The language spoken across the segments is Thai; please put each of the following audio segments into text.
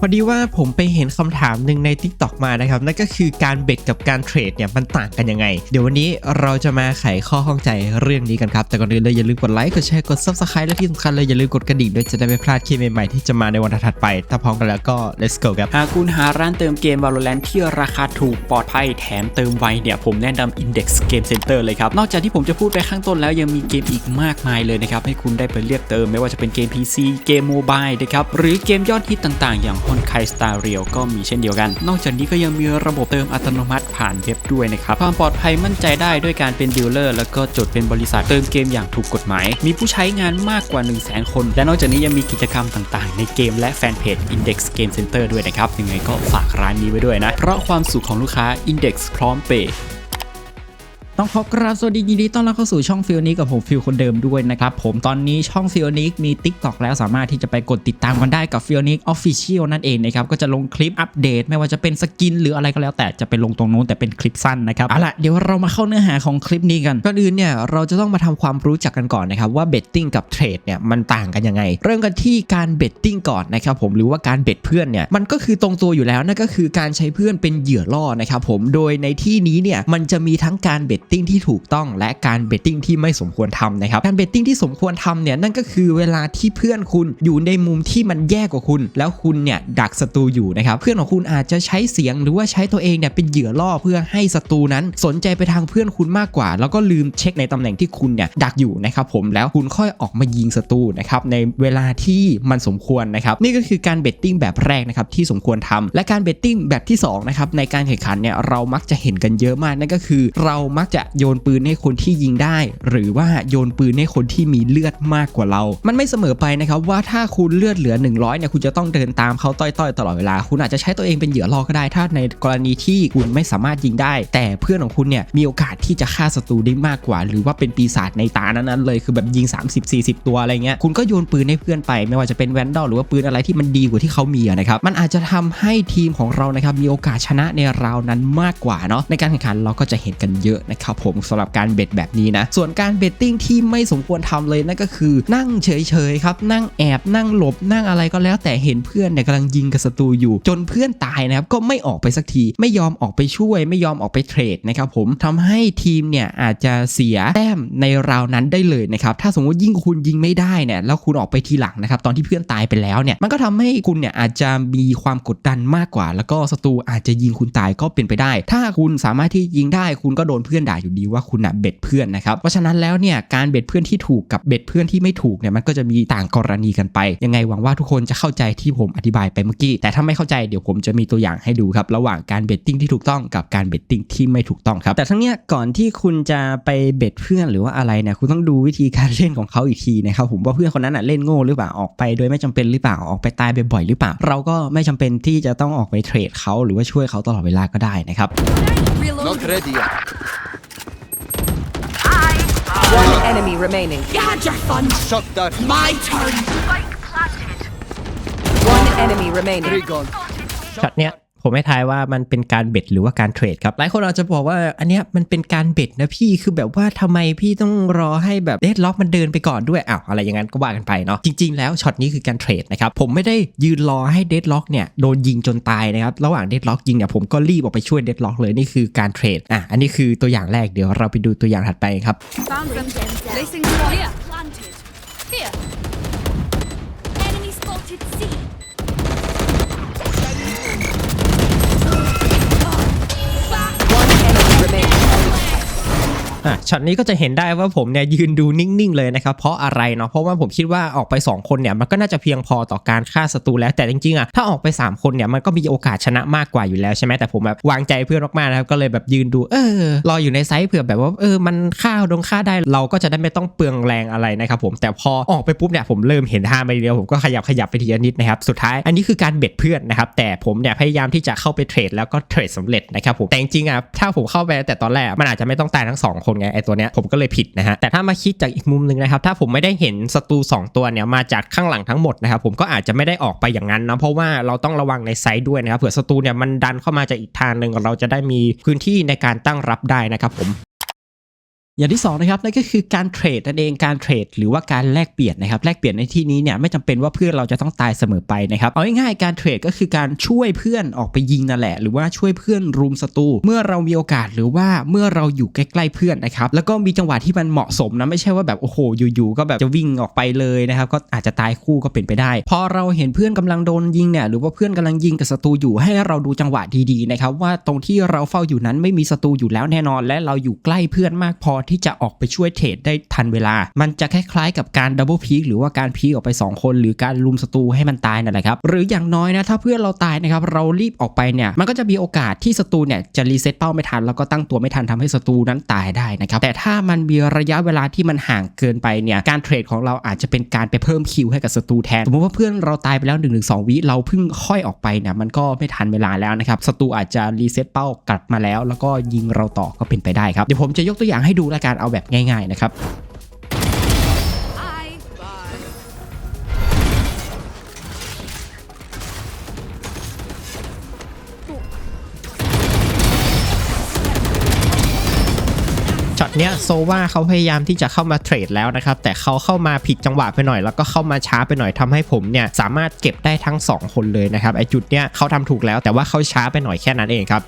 พอดีว่าผมไปเห็นคำถามหนึ่งใน Tik t o อกมานะครับ นั่นก็คือการเบ็ดกับการเทรดเนี่ยมันต่างกันยังไง เดี๋ยววันนี้เราจะมาไขข้อข้องใจเรื่องนี้กันครับ แต่ก่อนอื่นเลยอย่าลืมกดไลค์กดแชร์กด Subscribe และที่สำคัญเลยอย่าลืมกดกระดิ่งด้วยจะได้ไม่พลาดคลิปใหม่ๆที่จะมาในวันถัดไป ถ้าพร้อมกันแล้วก็ let's go ครับหากคุณหาร้านเติมเกม Valorant ที่ราคาถูกปลอดภัยแถมเติมไวเนี่ยผมแนะนำ Index Game Center เลยครับนอกจากที่ผมจะพูดไปข้างต้นแล้วยังมีเกมอีกมากมายเลยนะครับให้คุณได้ไปเลือกเติม ไม่ว่าจะเป็นเกม PC เกมโมบายนะครับหรือเกมยอดฮิตต่าง ๆ อย่าง Honkai Star Rail ก็มีเช่นเดียวกัน นอกจากนี้ก็ยังมีระบบเติมอัตโนมัติผ่านเว็บด้วยนะครับ ความปลอดภัยมั่นใจได้ด้วยการเป็นดีลเลอร์แล้วก็จดเป็นบริษัทเติมเกมอย่างถูกกฎหมาย มีผู้ใช้งานมากกว่า 1 0 0 0 0แคน และนอกจากนี้ยังมีกิจกรรมต่างๆ ในเกมและแฟนเพจ Index Game Center ด้วยนะครับ ยังไงก็ฝากร้านนี้ไว้ด้วยนะ เพราะความสุขของลูกค้า Index พร้อมเปย์ ต้องขอกราบสวัสดียินดีต้อนรับเข้าสู่ช่องฟิลนิกกับผมฟิลคนเดิมด้วยนะครับผมตอนนี้ช่องฟิลนิกมี Tik t o อกแล้วสามารถที่จะไปกดติดตามกันได้กับฟิลนิกออฟฟิเชียลนั่นเองนะครับก็จะลงคลิปอัปเดต ไม่ว่าจะเป็นสกินหรืออะไรก็แล้วแต่จะไปลงตรงนู้นแต่เป็นคลิปสั้นนะครับเอาล่ะเดี๋ยวเรามาเข้าเนื้อหาของคลิปนี้กันก่อนอื่นเนี่ยเราจะต้องมาทำความรู้จักกันก่อนนะครับว่าเบตติ้งกับเทรดเนี่ยมันต่างกันยังไง เริ่มกันที่การเบตติ้งก่อนนะครับผมหรือว่าการเบตเพื่อนเนี่ยมันก็คือตรงตัวอยู่แล้วนั่นก็คือการใช้เพื่อนเป็นเหยื่อล่อนะครับผมโดยในที่นี้เนี่ยมันจะมีทั้งการเบตติ้งที่ถูกต้องและการเบตติ้งที่ไม่สมควรทำนะครับการเบตติ้งที่สมควรทำเนี่ยนั่นก็คือเวลาที่เพื่อนคุณอยู่ในมุมที่มันแย่กว่าคุณ แล้วคุณเนี่ยดักศัตรูอยู่นะครับเพื่อนของคุณอาจจะใช้เสียงหรือว่าใช้ตัวเองเนี่ยเป็นเหยื่อล่อเพื่อให้ศัตรูนั้น สนใจไปทางเพื่อนคุณมากกว่า แล้วก็ลืมเช็คในตำแหน่งที่คุณเนี่ยดักอยู่นะครับผมแล้วคุณค่อยออกมายิงศัตรูนะครับในเวลาที่มันสมควรนะครับนี่ก็คือการเบตติ้งแบบแรกนะครับที่สมควรทำและการเบตติ้งแบบที่สองนะครับในการแข่งขันเนี่ยเรามักจะเห็นกันเยอะมากนั่นก็คือ เรามักจะโยนปืนให้คนที่ยิงได้ หรือว่าโยนปืนให้คนที่มีเลือดมากกว่าเรา มันไม่เสมอไปนะครับว่าถ้าคุณเลือดเหลือ 100เนี่ยคุณจะต้องเดินตามเขาต้อยๆ ตลอดเวลา คุณอาจจะใช้ตัวเองเป็นเหยื่อล่อก็ได้ ถ้าในกรณีที่คุณไม่สามารถยิงได้ แต่เพื่อนของคุณเนี่ยมีโอกาสที่จะฆ่าศัตรูได้มากกว่า หรือว่าเป็นปีศาจในตานั้นๆเลยคือแบบยิง 30-40 ตัวอะไรเงี้ยคุณก็โยนปืนให้เพื่อนไป ไม่ว่าจะเป็นแวนดอลหรือว่าปืนอะไรที่มันดีกว่าที่เขามีนะครับมันอาจจะทำให้ทีมของเรานะครับมีโอกาสชนะในราวนั้นมากกว่าเนาะในการแข่งขันเราก็จะเห็นกันเยอะนะครับผมสำหรับการเบ็ดแบบนี้นะ ส่วนการเบตติ้งที่ไม่สมควรทำเลยนั่นก็คือนั่งเฉยๆครับ นั่งแอบนั่งหลบนั่งอะไรก็แล้วแต่เห็นเพื่อนเนี่ยกำลังยิงกับศัตรูอยู่ จนเพื่อนตายนะครับก็ไม่ออกไปสักที ไม่ยอมออกไปช่วย ไม่ยอมออกไปเทรดนะครับผมทำให้ทีมเนี่ยอาจจะเสียแต้มในราวนั้นได้เลยนะครับถ้าสมมติยิ่งคุณยิงไม่ได้เนี่ยแล้วคุณออกไปทีหลังนะครับตอนที่เพื่อนตายไปแล้วเนี่ยมันก็ทำให้คุณเนี่ยอาจจะมีความกดดันมากกว่า แล้วก็ศัตรูอาจจะยิงคุณตายก็เป็นไปได้ ถ้าคุณสามารถที่ยิงได้คุณก็โดนเพื่อนด่าอยู่ดีว่าคุณน่ะเบ็ดเพื่อนนะครับ เพราะฉะนั้นแล้วเนี่ยการเบ็ดเพื่อนที่ถูกกับเบ็ดเพื่อนที่ไม่ถูกเนี่ยมันก็จะมีต่างกรณีกันไป ยังไงหวังว่าทุกคนจะเข้าใจที่ผมอธิบายไปเมื่อกี้ แต่ถ้าไม่เข้าใจเดี๋ยวผมจะมีตัวอย่างให้ดูครับระหว่างการเบตติ้งที่ถูกต้องกับการเบตติ้งที่ไม่ถูกต้องครับ แต่ทั้งเนี้ยก่อนที่คุณจะไปเบ็ดเพื่อนหรือว่าอะไรเนี่ยคุณต้องดูวิธีการเล่นของเขาอีกทีนะครับผมว่าเพื่อนคนนั้นอะเล่นโง่หรือเปล่าออกไป โดยไม่จำเป็นหรือเปล่าออกไปตายบ่อยๆหรือเปล่า เราก็ไม่จำเป็นที่จะต้องออกไปเทรดเขาหรือว่าช่วยเขาตลอดเวลาก็ได้นะครับ Not ready yet. One enemy remaining. You had your fun. Shut that. My turn. One enemy remaining. Three gone. Shot, yeah. ผมให้ทายว่ามันเป็นการเบ็ดหรือว่าการเทรดครับ หลายคนอาจจะบอกว่าอันเนี้ยมันเป็นการเบ็ดนะพี่คือแบบว่าทำไมพี่ต้องรอให้แบบเดดล็อกมันเดินไปก่อนด้วยอ้าวอะไรอย่างนั้นก็ว่ากันไปเนาะจริง ๆ แล้วช็อตนี้คือการเทรดนะครับผมไม่ได้ยืนรอให้เดดล็อกเนี่ยโดนยิงจนตายนะครับระหว่างเดดล็อกยิงเนี่ยผมก็รีบออกไปช่วยเดดล็อกเลยนี่คือการเทรดอะอันนี้คือตัวอย่างแรกเดี๋ยวเราไปดูตัวอย่างถัดไปครับ อะช็อตนี้ก็จะเห็นได้ว่าผมเนี่ยยืนดูนิ่งๆเลยนะครับเพราะอะไรเนาะเพราะว่าผมคิดว่าออกไป 2 คนเนี่ยมันก็น่าจะเพียงพอต่อการฆ่าศัตรูแล้วแต่จริงๆอะถ้าออกไป 3 คนเนี่ยมันก็มีโอกาสชนะมากกว่าอยู่แล้วใช่ไหมแต่ผมแบบวางใจเพื่อนมากๆนะครับก็เลยแบบยืนดูเออรออยู่ในไซส์เผื่อแบบว่าเออมันฆ่าดงฆ่าได้เราก็จะได้ไม่ต้องเปลืองแรงอะไรนะครับผมแต่พอออกไปปุ๊บเนี่ยผมเริ่มเห็นท่าไม่เดียวผมก็ขยับขยับไปทีละนิดนะครับสุดท้ายอันนี้คือการเบ็ดเพื่อนนะครับแต่ผมเนี่ยพยายามที่จะเข้าไปเทรดแล้วก็เทรดสำเร็จนะครับผมแต่จริงๆอะถ้าผมเข้าไปแต่ตอนแรกมันอาจจะไม่ต้องตายทั้งสองคนไงไอตัวเนี้ยผมก็เลยผิดนะฮะแต่ถ้ามาคิดจากอีกมุมหนึ่งนะครับถ้าผมไม่ได้เห็นศัตรูสองตัวเนี่ยมาจากข้างหลังทั้งหมดนะครับผมก็อาจจะไม่ได้ออกไปอย่างนั้นนะเพราะว่าเราต้องระวังในไซด์ด้วยนะครับเผื่อศัตรูเนี่ยมันดันเข้ามาจากอีกทางหนึ่งเราจะได้มีพื้นที่ในการตั้งรับได้นะครับผม อย่างที่สองนะครับนั่นก็คือการเทรดนั่นเองการเทรดหรือว่าการแลกเปลี่ยนนะครับแลกเปลี่ยนในที่นี้เนี่ยไม่จำเป็นว่าเพื่อนเราจะต้องตายเสมอไปนะครับเอาง่ายๆการเทรดก็คือการช่วยเพื่อนออกไปยิงนั่นแหละ หรือว่าช่วยเพื่อนรุมศัตรูเมื่อเรามีโอกาสหรือว่าเมื่อเราอยู่ใกล้ๆเพื่อนนะครับแล้วก็มีจังหวะที่มันเหมาะสมนะไม่ใช่ว่าแบบโอ้โหอยู่ๆก็แบบจะวิ่งออกไปเลยนะครับก็อาจจะตายคู่ก็เป็นไปได้ พอเราเห็นเพื่อนกำลังโดนยิงเนี่ยหรือว่าเพื่อนกำลังยิงกับศัตรูอยู่ให้เราดูจังหวะดีๆนะครับว่าตรงที่เราเฝ้าอยู่นั้นไม่มีศัตรูอยู่แล้วแน่นอน และเราอยู่ใกล้เพื่อนมากพอที่จะออกไปช่วยเทรดได้ทันเวลา มันจะคล้ายๆกับการดับเบิลพีคหรือว่าการพีคออกไป 2 คน หรือการลุมศัตรูให้มันตายนั่นแหละครับ หรืออย่างน้อยนะถ้าเพื่อนเราตายนะครับเรารีบออกไปเนี่ยมันก็จะมีโอกาสที่ศัตรูเนี่ยจะรีเซ็ตเป้าไม่ทันแล้วก็ตั้งตัวไม่ทันทำให้ศัตรูนั้นตายได้นะครับแต่ถ้ามันมีระยะเวลาที่มันห่างเกินไปเนี่ยการเทรดของเราอาจจะเป็นการไปเพิ่มคิวให้กับศัตรูแทนสมมติว่าเพื่อนเราตายไปแล้ว1นถึงสวิเราเพิ่งค่อยออกไปเนี่ยมันก็ไม่ทันเวลาแล้วนะครับศัตรูอาจจะรีเซ็ตเป้ากลับมาแล้ว แล้วก็ยิงเราต่อก็เป็นไปได้ครับเดี๋ยวผมจะยกตัวอย่างให้ดูละการเอาแบบง่าย ๆนะครับช็อตเนี้ยโซว่าเขาพยายามที่จะเข้ามาเทรดแล้วนะครับ แต่เขาเข้ามาผิดจังหวะไปหน่อย แล้วก็เข้ามาช้าไปหน่อยทำให้ผมเนี่ยสามารถเก็บได้ทั้ง 2 คนเลยนะครับไอจุดเนี้ยเขาทำถูกแล้วแต่ว่าเขาช้าไปหน่อยแค่นั้นเองครับ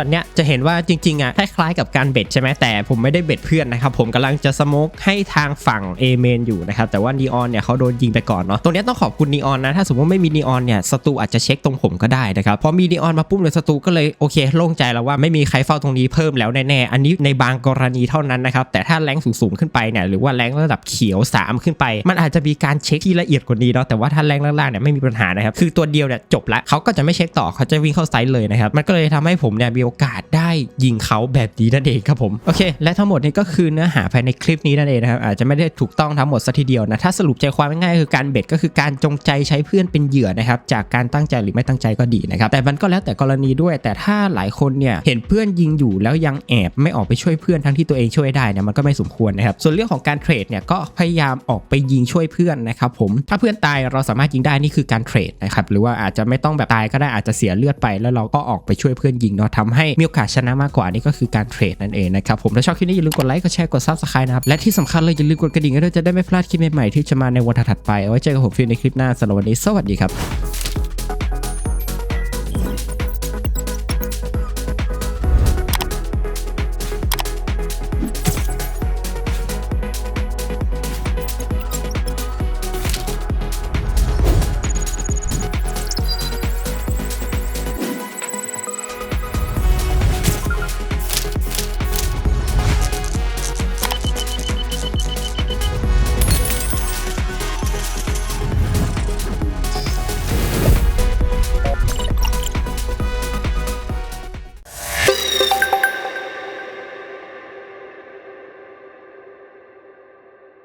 ช็อตเนี้ยจะเห็นว่าจริงๆอะคล้ายๆกับการเบ็ดใช่ไหมแต่ผมไม่ได้เบ็ดเพื่อนนะครับผมกำลังจะสโมกให้ทางฝั่งเอเมนอยู่นะครับแต่ว่านีออนเนี่ยเขาโดนยิงไปก่อนเนาะตรงนี้ต้องขอบคุณนีออนนะถ้าสมมติไม่มีนีออนเนี่ยศัตรูอาจจะเช็คตรงผมก็ได้นะครับพอมีนีออนมาปุ๊บเลยศัตรูก็เลยโอเคโล่งใจแล้วว่าไม่มีใครเฝ้าตรงนี้เพิ่มแล้วแน่ๆอันนี้ในบางกรณีเท่านั้นนะครับแต่ถ้าแรงสูงๆขึ้นไปเนี่ยหรือว่าแรงระดับเขียว 3 ขึ้นไป มันอาจจะมีการเช็คที่ละเอียดกว่านี้เนาะแต่ว่าถ้าแรงล่างๆเนี่ยไม่มีปัญหานะครับคือตัวเดียวเนี่ยจบละเขาก็จะไม่เช็คต่อเขาจะวิ่งเข้าไซส์เลยนะครับมันก็เลยทำให้ผมเนี่ยมีโอกาสได้ยิงเขาแบบนี้นั่นเองครับผมโอเคและทั้งหมดนี้ก็คือเนื้อหาภายในคลิปนี้นั่นเองนะครับอาจจะไม่ได้ถูกต้องทั้งหมดสัทีเดียวนะถ้าสรุปใจความง่ายๆคือการเบ็ดก็คือการจงใจใช้เพื่อนเป็นเหยื่อนะครับจากการตั้งใจหรือไม่ตั้งใจก็ดีนะครับแต่มันก็แล้วแต่กรณีด้วย แต่ถ้าหลายคนเนี่ยเห็นเพื่อนยิงอยู่แล้วยังแอบไม่ออกไปช่วยเพื่อนทั้งที่ตัวเองช่วยได้เนี่ยมันก็ไม่สมควรนะครับส่วนเรื่องของการเทรดเนี่ยก็พยายามออกไปยิงช่วยเพื่อนนะครับผมถ้าเพื่อนตายเราสามารถยิงได้นี่คือการเทรดนะครับหรือว่าอาจจะไม่ต้องแบบตายก็ได้อาจจะเสียเลือดไปแล้วเราก็ออกไปช่วยเพื่อนยิงเนาะทำให้มีโอกาสชนะมากกว่านี่ก็คือการเทรดนั่นเองนะครับผมถ้าชอบคลิปนี้อย่าลืมกดไลค์กดแชร์กดซับสไครต์นะครับและที่สำคัญเลยอย่าลืมกดกระดิ่งด้วยจะได้ไม่พลาดคลิปใหม่ๆที่จะมาในวันถัดไปเอาไว้เจอกับผมฟิลในคลิปหน้าสำหรับวันนี้สวัสดีครับ